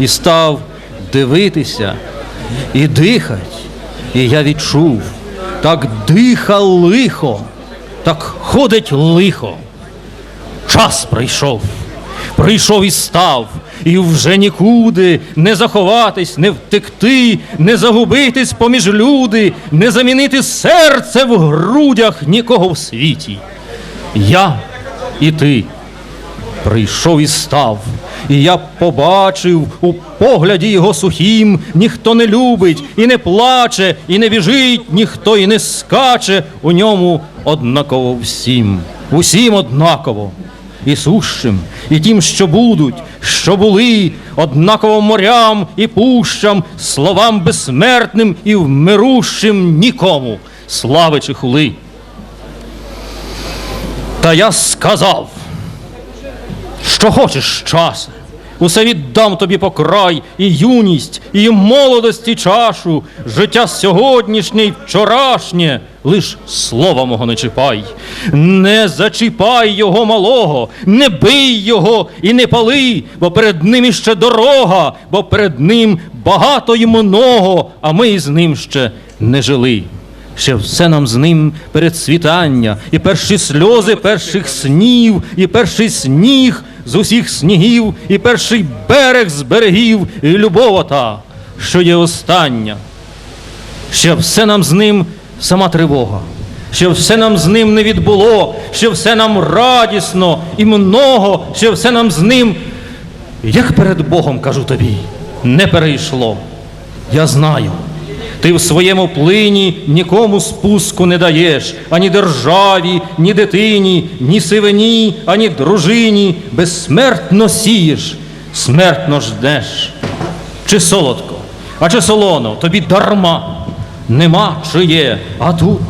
і став дивитися і дихать. І я відчув, так диха лихо, так ходить лихо. Час прийшов, прийшов і став, і вже нікуди не заховатись, не втекти, не загубитись поміж люди, не замінити серце в грудях нікого в світі. Я і ти прийшов і став, і я побачив у погляді його сухім, ніхто не любить і не плаче, і не біжить, ніхто і не скаче, у ньому однаково всім, усім однаково. І сущим, і тим, що будуть, що були, однаково морям і пущам, словам безсмертним і вмирущим нікому, слави чи хули. Та я сказав, що хочеш часе. Усе віддам тобі по край, і юність, і молодості чашу, життя сьогоднішнє й вчорашнє, лиш слова мого не чіпай. Не зачіпай його малого, не бий його і не пали, бо перед ним іще дорога, бо перед ним багато й много, а ми з ним ще не жили. Ще все нам з ним перед світання, і перші сльози перших снів, і перший сніг з усіх снігів, і перший берег з берегів, і любов та, що є остання. Ще все нам з ним сама тривога, ще все нам з ним не відбуло, ще все нам радісно і много, ще все нам з ним, як перед Богом кажу тобі, не перейшло. Я знаю. Ти в своєму плині нікому спуску не даєш, ані державі, ні дитині, ні сивині, ані дружині. Безсмертно сієш, смертно ждеш. Чи солодко, а чи солоно, тобі дарма. Нема чи є, а тут.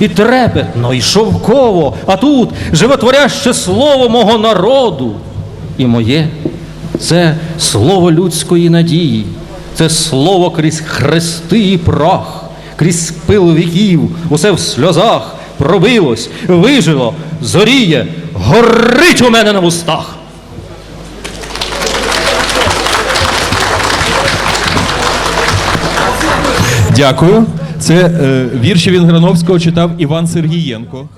І трепетно, і шовково, а тут животворяще слово мого народу. І моє це слово людської надії, це слово крізь хрести і прах, крізь пил віків, усе в сльозах пробилось, вижило, зоріє, горить у мене на вустах. Дякую. Це е, вірші Вінграновського читав Іван Сергієнко.